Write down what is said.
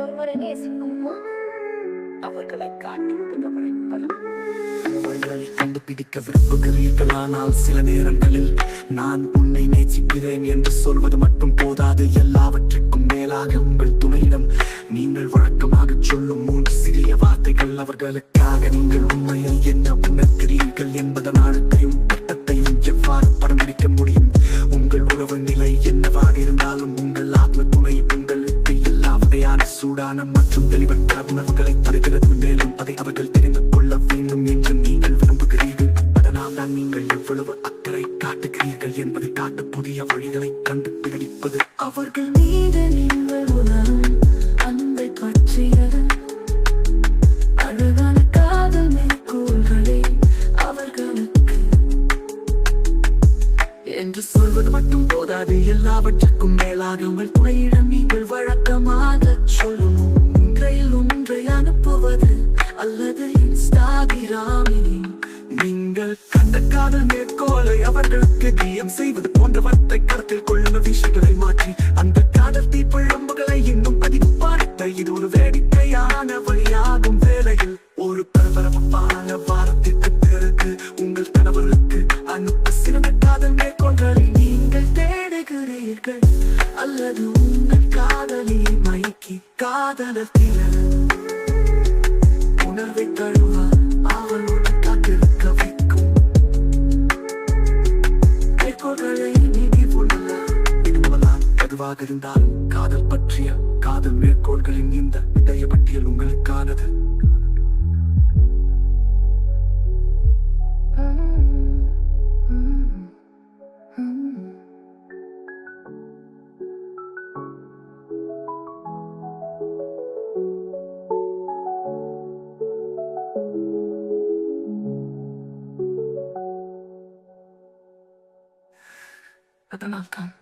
ஒருவரை நேசிக்குமா அவர்களை காட்டி அவர்களை கண்டுபிடிக்க விரும்புகிறீர்கள் சில நேரங்களில் நான் உன்னை நேசிக்கிறேன் என்று சொல்வது மட்டும் போதாது. எல்லாவற்றிற்கும் மேலாக உங்கள் துணையிடம் நீங்கள் வழக்கமாக சொல்லும் மூன்று சிறிய வார்த்தைகள். அவர்களுக்காக நீங்கள் உண்மையில் என்ன உணர்கிறீர்கள் என்பதன் ஆழத்தையும் திட்டத்தையும் எவ்வாறு படம் பிடிக்க முடியும்? உங்கள் உறவு நிலை என்னவாக இருந்தாலும் சூடான மற்றும் தெளிவற்ற உணர்வுகளை தருகிறது மேலும் அதை அவர்கள் தெரிந்து கொள்ள வேண்டும் என்று நீங்கள் விரும்புகிறீர்கள். அதனால் தான் நீங்கள் எவ்வளவு அக்கறை காட்டுகிறீர்கள் என்பதை காட்ட புதிய வழிகளை கண்டுபிடிப்பது. அவர்கள் மீது நீங்கள் உணரும் அன்பை பற்றியது. அழகான காதல் மேற்கோள்களே அவர்களுக்கு என்று சொல்வது மட்டும் போதாது. எல்லாவற்றுக்கும் மேலாக உங்கள் துணையிடம் நீங்கள் வழக்கமாக இன்ஸ்டாகிராமில் நீங்கள் கண்ட காதல் மேற்கோளை அவர்களுக்கு டிஎம் செய்வது போன்றவற்றை கருத்தில் கொள்ளும் விஷயங்களை மாற்றி அந்த காதல் தீப்பழம்புகளை இன்னும் பதிப்பார்த்த இது ஒரு வேடிக்கையான வழியாகும் வேளையில். ஒரு வாரத்திற்கு பிறகு உங்கள் கணவருக்கு அனுப்ப சிறந்த காதல் மேற்கொள்களை நீங்கள் தேடுகிறீர்கள். அல்லது உங்கள் மயக்கி காதலத்தில் உணர்வை தழுவ இதுவெல்லாம் இருந்தால் காதல் பற்றிய காதல் மேற்கோள்களின் இந்த இடைய பட்டியல் உங்களுக்கானது. அதனால்தான்